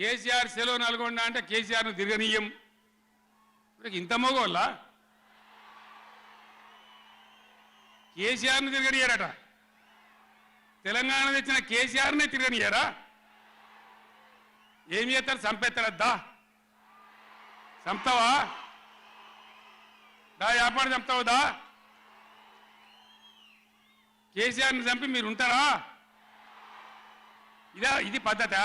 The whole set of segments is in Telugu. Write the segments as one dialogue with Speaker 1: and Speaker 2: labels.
Speaker 1: కేసీఆర్ సెలవు నల్గొండ అంటే కేసీఆర్ను తిరగనీయం. ఇప్పుడు ఇంత మగోళ్ళ? కేసీఆర్ను తిరగనియారట. తెలంగాణ తెచ్చిన కేసీఆర్నే తిరగనియారా? ఏం చేస్తారు? చంపేస్తారద్దా? చంపుతావా? దా వ్యాపారం చంపుతావుదా కేసీఆర్ని చంపి మీరు ఉంటారా? ఇదా ఇది పద్ధతా?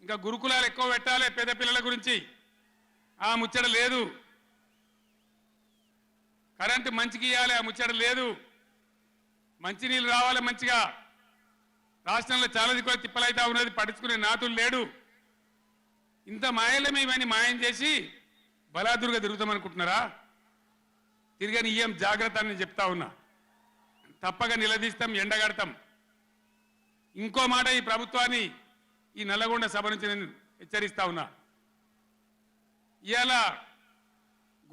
Speaker 1: ఇంకా గురుకులాలు ఎక్కువ పెట్టాలి పేద పిల్లల గురించి. ఆ ముచ్చట లేదు. కరెంటు మంచికి ఇవ్వాలి ఆ ముచ్చట లేదు. మంచినీళ్ళు రావాలి మంచిగా. రాష్ట్రంలో చాలా కూడా తిప్పలైతా ఉన్నది పట్టించుకునే నాతులు లేడు. ఇంత మాయలమే మేమని మాయం చేసి బలాదురుగా తిరుగుతామనుకుంటున్నారా తిరిగని ఇయ్యం జాగ్రత్త అని చెప్తా ఉన్నా. తప్పక నిలదీస్తాం ఎండగడతాం. ఇంకో మాట ఈ ప్రభుత్వాన్ని ఈ నల్లగొండ సభ నుంచి నేను హెచ్చరిస్తా ఉన్నా. ఇవాళ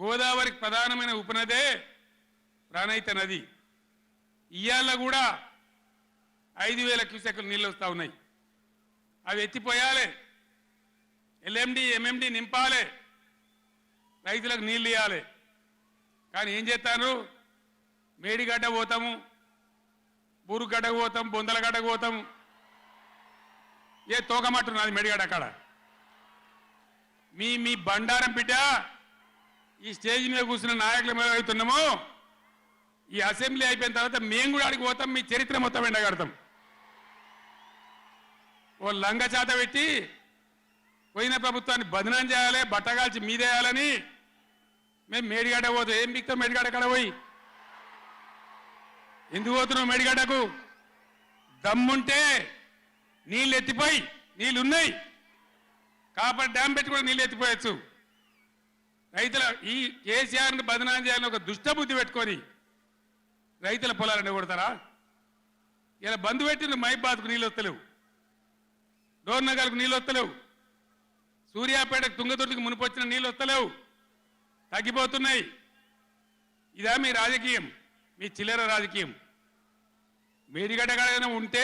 Speaker 1: గోదావరికి ప్రధానమైన ఉపనదే ప్రాణహిత నది. ఇవాళ కూడా ఐదు వేల క్యూసెక్లు నీళ్ళు వస్తూ ఉన్నాయి. అవి ఎత్తిపోయాలి. ఎల్ఎండి ఎంఎండి నింపాలి. రైతులకు నీళ్ళు ఇవ్వాలి కానీ ఏం చేస్తారు? మేడిగడ్డ పోతాము బూరుగడ్డకు పోతాం బొందలగడ్డకు పోతాం ఏ తోకమట్టు నాది మేడిగడ్డ అక్కడ. మీ మీ బండారం బిడ్డ ఈ స్టేజ్ మీద కూర్చున్న నాయకులు మీద అవుతున్నాము ఈ అసెంబ్లీ అయిపోయిన తర్వాత మేము కూడా అడిగి పోతాం మీ చరిత్ర మొత్తం ఎండగడతాం. ఓ లంగ చేత పెట్టి పోయిన ప్రభుత్వాన్ని బదనం చేయాలి బట్టగాల్చి మీదేయాలని మేము మేడిగడ్డ పోతాం ఏం బిక్తాం మేడిగడ్డ కడ పోయి. ఎందుకు పోతున్నావు మేడిగడ్డకు దమ్ముంటే నీళ్ళు ఎత్తిపోయి నీళ్ళు ఉన్నాయి కాపర్ డ్యామ్ పెట్టి కూడా నీళ్ళు ఎత్తిపోయచ్చు. రైతుల ఈ కేసీఆర్ని బదనాం చేయాలని ఒక దుష్టబుద్ధి పెట్టుకొని రైతుల పొలాలను కొడతారా? ఇలా బంధు పెట్టిన మైబాద్కు నీళ్ళు వస్తలేవు డోర్నగర్కు నీళ్ళు వస్తలేవు సూర్యాపేటకు తుంగతుర్తికి మునిపొచ్చిన నీళ్ళు వస్తలేవు తగ్గిపోతున్నాయి. ఇదా మీ రాజకీయం మీ చిల్లర రాజకీయం. మీరు కాడ ఏదైనా ఉంటే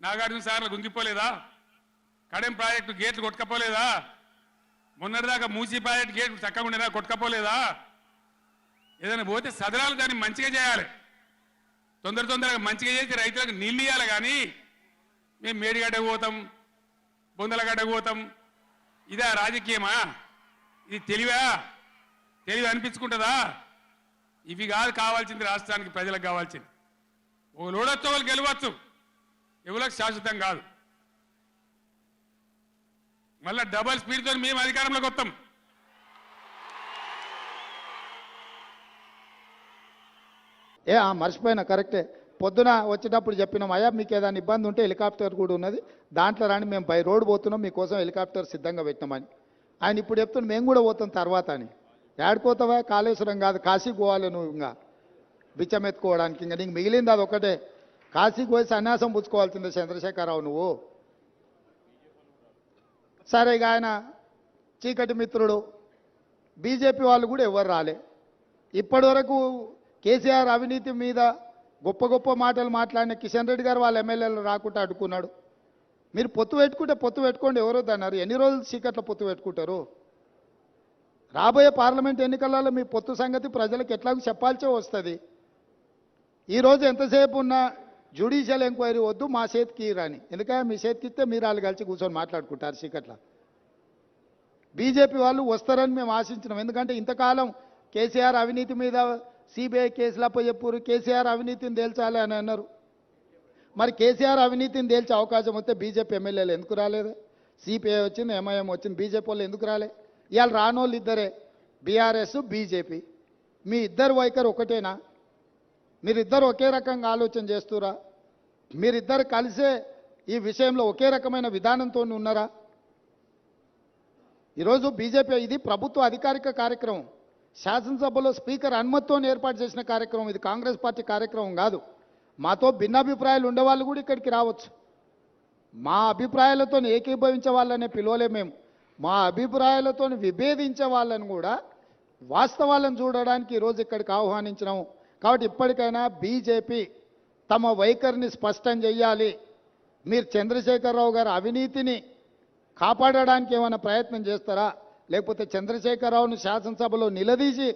Speaker 1: నాగార్జున సార్లు కుంగిపోలేదా కడెం ప్రాజెక్టు గేట్లు కొట్టుకపోలేదా? మొన్నటిదాకా మూసీ ప్రాజెక్టు గేట్లు చక్కగా ఉండేదా కొట్టుకపోలేదా? ఏదైనా పోతే సదరాలు దాన్ని మంచిగా చేయాలి. తొందర తొందరగా మంచిగా చేసి రైతులకు నీళ్ళు ఇవ్వాలి కానీ మేము మేడిగడ్డకు పోతాం బొందలగడ్డకు పోతాం. ఇదా రాజకీయమా? ఇది తెలివా? తెలివి అనిపించుకుంటుందా? ఇవి కాదు కావాల్సింది రాష్ట్రానికి ప్రజలకు కావాల్సింది. ఓ లోడొచ్చు వాళ్ళు గెలవచ్చు. ఎవరికి శాశ్వతం కాదు. మళ్ళా డబల్ స్పీడ్తో మేము అధికారంలోకి వస్తాం.
Speaker 2: ఏ ఆ, మర్చిపోయినా కరెక్టే. పొద్దున వచ్చేటప్పుడు చెప్పినాం అయ్యా మీకు ఏదైనా ఇబ్బంది ఉంటే హెలికాప్టర్ కూడా ఉన్నది. దాంట్లో రాని మేము బై రోడ్ పోతున్నాం మీకోసం హెలికాప్టర్ సిద్ధంగా పెట్టినామని ఆయన ఇప్పుడు చెప్తున్నాం మేము కూడా పోతాం తర్వాత అని. ఏడిపోతావా కాళేశ్వరం కాదు కాశీకి పోవాలి నువ్వు ఇంకా బిచ్చం ఎత్తుకోవడానికి ఇంకా నీకు మిగిలింది అది ఒకటే. కాశీకి పోయి సన్యాసం పుచ్చుకోవాల్సిందే చంద్రశేఖరరావు నువ్వు. సరే ఇక ఆయన చీకటి మిత్రుడు. బీజేపీ వాళ్ళు కూడా ఎవరు రాలే. ఇప్పటివరకు కేసీఆర్ అవినీతి మీద గొప్ప గొప్ప మాటలు మాట్లాడిన కిషన్ రెడ్డి గారు వాళ్ళ ఎమ్మెల్యేలు రాకుండా అడ్డుకున్నాడు. మీరు పొత్తు పెట్టుకుంటే పొత్తు పెట్టుకోండి ఎవరో అన్నారు. ఎన్ని రోజులు చీకట్లో పొత్తు పెట్టుకుంటారు? రాబోయే పార్లమెంట్ ఎన్నికలలో మీ పొత్తు సంగతి ప్రజలకు ఎట్లాగో చెప్పాల్సే వస్తుంది. ఈరోజు ఎంతసేపు ఉన్నా జ్యుడిషియల్ ఎంక్వైరీ వద్దు మా చేతికి రాని ఎందుకంటే మీ చేతికి ఇస్తే మీరు వాళ్ళు కలిసి కూర్చొని మాట్లాడుకుంటారు చీకట్ల. బీజేపీ వాళ్ళు వస్తారని మేము ఆశించినాం. ఎందుకంటే ఇంతకాలం కేసీఆర్ అవినీతి మీద సిబిఐ కేసులు అప్పచెప్పురు కేసీఆర్ అవినీతిని తేల్చాలి అని అన్నారు. మరి కేసీఆర్ అవినీతిని తేల్చే అవకాశం వస్తే బీజేపీ ఎమ్మెల్యేలు ఎందుకు రాలేదు? సిపిఐ వచ్చింది ఎంఐఎం వచ్చింది బీజేపీ వాళ్ళు ఎందుకు రాలే? ఇవాళ రానోళ్ళు ఇద్దరే బీఆర్ఎస్ బీజేపీ. మీ ఇద్దరు వైఖరు ఒకటేనా? మీరిద్దరు ఒకే రకంగా ఆలోచన చేస్తురా? మీరిద్దరు కలిసే ఈ విషయంలో ఒకే రకమైన విధానంతో ఉన్నారా? ఈరోజు బీజేపీ ఇది ప్రభుత్వ అధికారిక కార్యక్రమం. శాసనసభలో స్పీకర్ అనుమతితో ఏర్పాటు చేసిన కార్యక్రమం. ఇది కాంగ్రెస్ పార్టీ కార్యక్రమం కాదు. మాతో భిన్నాభిప్రాయాలు ఉండేవాళ్ళు కూడా ఇక్కడికి రావచ్చు. మా అభిప్రాయాలతో ఏకీభవించే వాళ్ళనే పిలవలే మేము. మా అభిప్రాయాలతో విభేదించే వాళ్ళని కూడా వాస్తవాలను చూడడానికి ఈరోజు ఇక్కడికి ఆహ్వానించినాము. కాబట్టి ఇప్పటికైనా బీజేపీ తమ వైఖరిని స్పష్టం చేయాలి మీరు చంద్రశేఖరరావు గారి అవినీతిని కాపాడడానికి ఏమైనా ప్రయత్నం చేస్తారా? లేకపోతే చంద్రశేఖరరావును శాసనసభలో నిలదీసి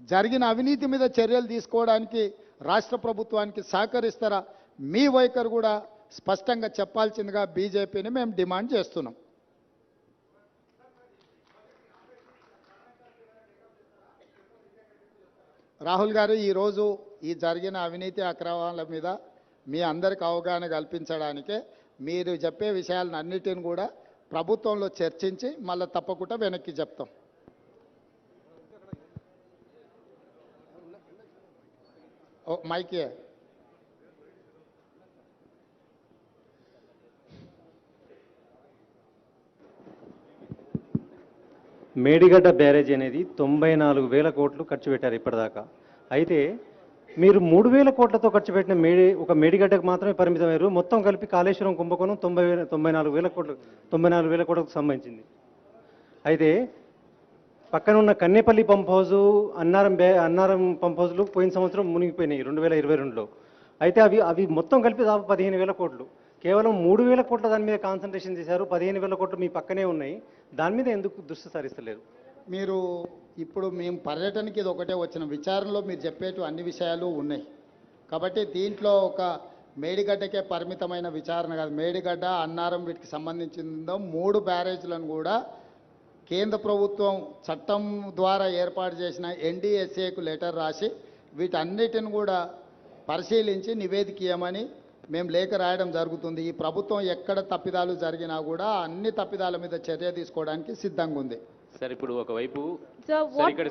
Speaker 2: జరిగిన అవినీతి మీద చర్యలు తీసుకోవడానికి రాష్ట్ర ప్రభుత్వానికి సహకరిస్తారా? మీ వైఖరి కూడా స్పష్టంగా చెప్పాల్సిందిగా బీజేపీని మేము డిమాండ్ చేస్తున్నాం. రాహుల్ గారు ఈరోజు ఈ జరిగిన అవినీతి అక్రమాల మీద మీ అందరికి అవగాహన కల్పించడానికే మీరు చెప్పే విషయాలను అన్నిటిని కూడా ప్రభుత్వంలో చర్చించి మళ్ళీ తప్పకుండా వెనక్కి చెప్తాం. ఓ మైకే.
Speaker 3: మేడిగడ్డ బ్యారేజ్ అనేది తొంభై నాలుగు వేల కోట్లు ఖర్చు పెట్టారు ఇప్పటిదాకా. అయితే మీరు మూడు వేల కోట్లతో ఖర్చు పెట్టిన మేడి ఒక మేడిగడ్డకు మాత్రమే పరిమితమయ్యారు మొత్తం కలిపి కాళేశ్వరం కుంభకోణం తొంభై వేల తొంభై నాలుగు వేల కోట్లు తొంభై నాలుగు వేల కోట్లకు సంబంధించింది. అయితే పక్కన ఉన్న కన్నేపల్లి పంప్ హౌజు అన్నారం బ్యా అన్నారం పంప్ హౌస్లు పోయిన సంవత్సరం మునిగిపోయినాయి రెండు వేల ఇరవై రెండులో. అయితే అవి అవి మొత్తం కలిపి దాదాపు పదిహేను వేల కోట్లు. కేవలం మూడు వేల కోట్ల దాని మీద కాన్సన్ట్రేషన్ చేశారు పదిహేను వేల కోట్లు మీ పక్కనే ఉన్నాయి. దాని మీద ఎందుకు దృష్టి సారిస్తలేరు
Speaker 2: మీరు ఇప్పుడు మేము పర్యటనకి ఇది ఒకటే వచ్చిన విచారణలో మీరు చెప్పేటు అన్ని విషయాలు ఉన్నాయి. కాబట్టి దీంట్లో ఒక మేడిగడ్డకే పరిమితమైన విచారణ కాదు. మేడిగడ్డ అన్నారం వీటికి సంబంధించిందో మూడు బ్యారేజ్లను కూడా కేంద్ర ప్రభుత్వం చట్టం ద్వారా ఏర్పాటు చేసిన ఎన్డీఎస్ఏకు లెటర్ రాసి వీటన్నిటిని కూడా పరిశీలించి నివేదిక ఇవ్వమని మేము లేఖ రాయడం జరుగుతుంది. ఈ ప్రభుత్వం ఎక్కడ తప్పిదాలు జరిగినా కూడా అన్ని తప్పిదాల మీద చర్య తీసుకోవడానికి సిద్ధంగా ఉంది.
Speaker 4: సార్ ఇప్పుడు ఒకవైపు సార్
Speaker 5: what-
Speaker 4: ఇక్కడ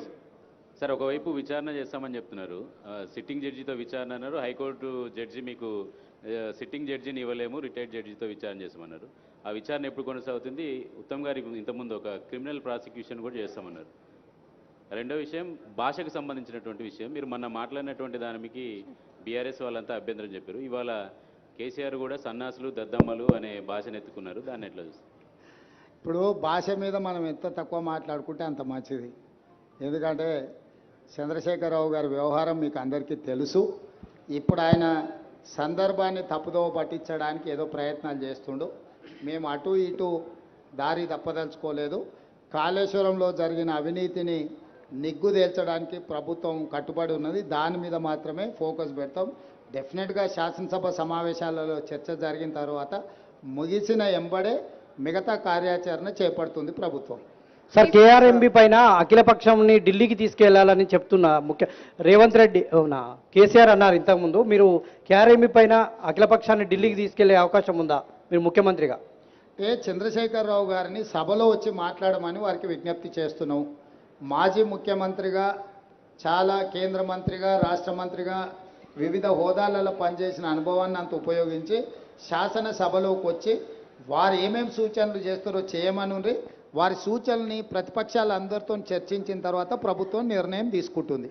Speaker 4: సార్ ఒకవైపు విచారణ చేస్తామని చెప్తున్నారు. సిట్టింగ్ జడ్జితో విచారణ అన్నారు. హైకోర్టు జడ్జి మీకు సిట్టింగ్ జడ్జిని ఇవ్వలేము రిటైర్డ్ జడ్జితో విచారణ చేస్తామన్నారు. ఆ విచారణ ఎప్పుడు కొనసాగుతుంది? ఉత్తమ్ గారి ఇంతకుముందు ఒక క్రిమినల్ ప్రాసిక్యూషన్ కూడా చేస్తామన్నారు. రెండో విషయం భాషకు సంబంధించినటువంటి విషయం. మీరు మొన్న మాట్లాడినటువంటి దానికి బీఆర్ఎస్ వాళ్ళంతా అభ్యంతరం చెప్పారు. ఇవాళ కేసీఆర్ కూడా సన్నాసులు దద్దమ్మలు అనే భాషను ఎత్తుకున్నారు దాన్ని ఎట్లా చూస్తారు?
Speaker 2: ఇప్పుడు భాష మీద మనం ఎంత తక్కువ మాట్లాడుకుంటే అంత మంచిది. ఎందుకంటే చంద్రశేఖరరావు గారి వ్యవహారం మీకు అందరికీ తెలుసు. ఇప్పుడు ఆయన సందర్భాన్ని తప్పుదోవ పట్టించడానికి ఏదో ప్రయత్నాలు చేస్తుండు. మేము అటు ఇటు దారి తప్పదలుచుకోలేదు. కాళేశ్వరంలో జరిగిన అవినీతిని నిగ్గుదేల్చడానికి ప్రభుత్వం కట్టుబడి ఉన్నది. దాని మీద మాత్రమే ఫోకస్ పెడతాం. డెఫినెట్గా శాసనసభ సమావేశాలలో చర్చ జరిగిన తర్వాత ముగిసిన ఎంబడే మిగతా కార్యాచరణ చేపడుతుంది ప్రభుత్వం.
Speaker 6: సార్ కేఆర్ఎంబి పైన అఖిలపక్షంని ఢిల్లీకి తీసుకెళ్ళాలని చెప్తున్న ముఖ్య రేవంత్ రెడ్డి అవునా? కేసీఆర్ అన్నారు ఇంతకుముందు మీరు కేఆర్ఎంబి పైన అఖిలపక్షాన్ని ఢిల్లీకి తీసుకెళ్ళే అవకాశం ఉందా? మీరు ముఖ్యమంత్రిగా.
Speaker 2: అంటే చంద్రశేఖరరావు గారిని సభలో వచ్చి మాట్లాడమని వారికి విజ్ఞప్తి చేస్తున్నాం. మాజీ ముఖ్యమంత్రిగా చాలా కేంద్ర మంత్రిగా రాష్ట్ర మంత్రిగా వివిధ హోదాలలో పనిచేసిన అనుభవాన్ని అంత ఉపయోగించి శాసనసభలోకి వచ్చి వారు ఏమేమి సూచనలు చేస్తారో చేయమనుండ్రి వారి సూచనల్ని ప్రతిపక్షాలు అందరితో చర్చించిన తర్వాత ప్రభుత్వం నిర్ణయం తీసుకుంటుంది.